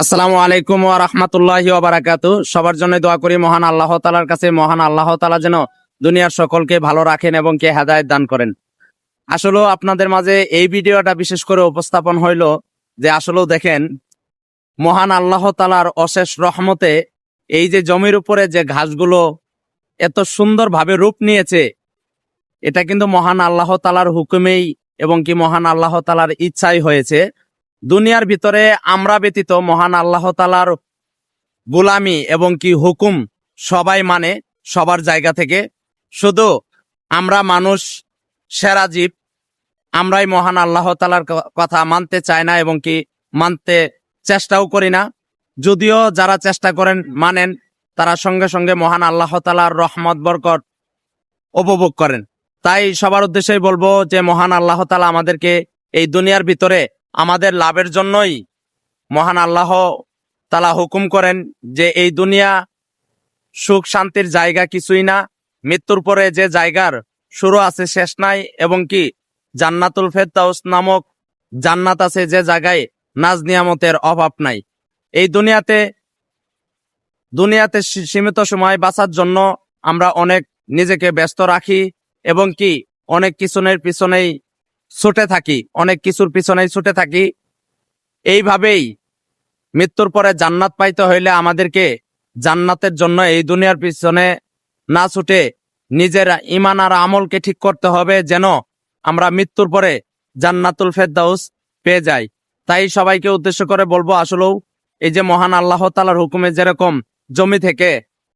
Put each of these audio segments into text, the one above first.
আসসালামু আলাইকুম ওয়া রাহমাতুল্লাহি ওয়া বারাকাতু। সবার জন্য দোয়া করি, মহান আল্লাহ তাআলার কাছে, মহান আল্লাহ তাআলা যেন দুনিয়ার সকলকে ভালো রাখেন এবং কে হেদায়েত দান করেন। আসলেও আপনাদের মাঝে এই ভিডিওটা বিশেষ করে উপস্থাপন হইল যে আসলেও দেখেন, মহান আল্লাহ তাআলার অশেষ রহমতে এই যে জমির উপরে যে ঘাসগুলো এত সুন্দরভাবে রূপ নিয়েছে, এটা কিন্তু মহান আল্লাহ তাআলার হুকুমেই এবং কি মহান আল্লাহ তাআলার ইচ্ছাই হয়েছে। দুনিয়ার ভিতরে আমরা ব্যতীত মহান আল্লাহ তালার গোলামি এবং কি হুকুম সবাই মানে সবার জায়গা থেকে। শুধু আমরা মানুষ, সেরা জীব, আমরাই মহান আল্লাহ তালার কথা মানতে চাই না এবং কি মানতে চেষ্টাও করি না। যদিও যারা চেষ্টা করেন, মানেন, তারা সঙ্গে সঙ্গে মহান আল্লাহ তালার রহমত, বরকত উপভোগ করেন। তাই সবার উদ্দেশ্যেই বলব যে মহান আল্লাহ তালা আমাদেরকে এই দুনিয়ার ভিতরে আমাদের লাভের জন্যই মহান আল্লাহ তালা হুকুম করেন যে এই দুনিয়া সুখ শান্তির জায়গা কিছুই না। মৃত্যুর পরে যে জায়গার শুরু আছে শেষ নাই এবং কি জান্নাতুল ফেরদাউস নামক জান্নাত আছে যে জায়গায় নাজ নিয়ামতের অভাব নাই। এই দুনিয়াতে দুনিয়াতে সীমিত সময় বাঁচার জন্য আমরা অনেক নিজেকে ব্যস্ত রাখি এবং কি অনেক কিছুনের পিছনেই ছুটে থাকি, অনেক কিছুর পিছনেই ছুটে থাকি। এইভাবেই মৃত্যুর পরে জান্নাত পাইতে হইলে আমাদেরকে জান্নাতের জন্য এই দুনিয়ার পিছনে না ছুটে নিজের ইমান আর আমলকে ঠিক করতে হবে যেন আমরা মৃত্যুর পরে জান্নাতুল ফেরদাউস পেয়ে যাই। তাই সবাইকে উদ্দেশ্য করে বলব, আসলেও এই যে মহান আল্লাহ তালার হুকুমে যেরকম জমি থেকে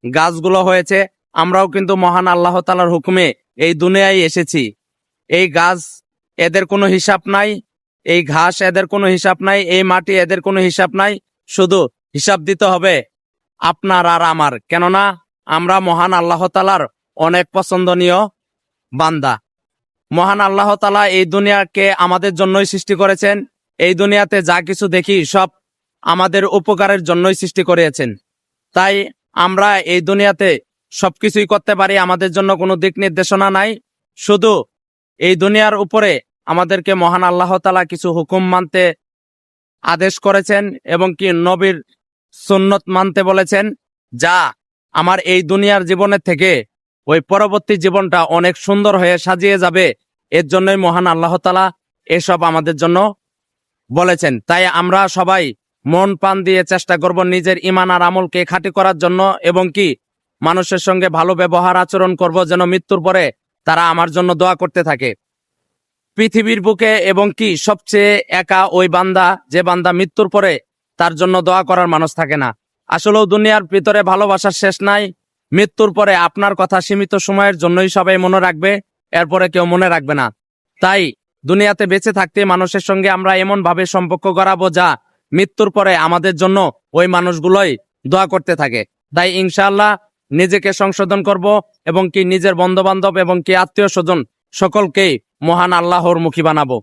গাছগুলো হয়েছে, আমরাও কিন্তু মহান আল্লাহ তালার হুকুমে এই দুনিয়ায় এসেছি। এই গাছ এদের কোনো হিসাব নাই, এই ঘাস এদের কোনো হিসাব নাই, এই মাটি এদের কোনো হিসাব নাই, শুধু হিসাব দিতে হবে আপনার আর আমার। কেননা আমরা মহান আল্লাহ তালার অনেক পছন্দনীয় বান্দা। মহান আল্লাহ তালা এই দুনিয়াকে আমাদের জন্যই সৃষ্টি করেছেন, এই দুনিয়াতে যা কিছু দেখি সব আমাদের উপকারের জন্যই সৃষ্টি করিয়েছেন। তাই আমরা এই দুনিয়াতে সবকিছুই করতে পারি, আমাদের জন্য কোনো দিক নির্দেশনা নাই, শুধু এই দুনিয়ার উপরে আমাদেরকে মহান আল্লাহ তালা কিছু হুকুম মানতে আদেশ করেছেন এবং কি নবীর সুন্নত মানতে বলেছেন, যা আমার এই দুনিয়ার জীবনের থেকে ওই পরবর্তী জীবনটা অনেক সুন্দর হয়ে সাজিয়ে যাবে। এর জন্যই মহান আল্লাহ তালা এসব আমাদের জন্য বলেছেন। তাই আমরা সবাই মন প্রাণ দিয়ে চেষ্টা করব নিজের ইমান আর আমলকে খাঁটি করার জন্য এবং কি মানুষের সঙ্গে ভালো ব্যবহার আচরণ করব যেন মৃত্যুর পরে তারা আমার জন্য দোয়া করতে থাকে। পৃথিবীর বুকে এবং কি সবচেয়ে একা ওই বান্দা, যে বান্দা মৃত্যুর পরে তার জন্য দোয়া করার মানুষ থাকে না। আসলেও দুনিয়ার ভিতরে ভালোবাসার শেষ নাই। মৃত্যুর পরে আপনার কথা সীমিত সময়ের জন্যই সবাই মনে রাখবে, এরপরে কেউ মনে রাখবে না। তাই দুনিয়াতে বেঁচে থাকতে মানুষের সঙ্গে আমরা এমন ভাবে সম্পর্ক গড়াবো যা মৃত্যুর পরে আমাদের জন্য ওই মানুষগুলোই দোয়া করতে থাকে। তাই ইনশাআল্লাহ নিজেকে সংশোধন করব এবং কি নিজের বন্ধু বান্ধব এবং কি আত্মীয় স্বজন সকলকেই মহান আল্লাহর মুখী বানাবো।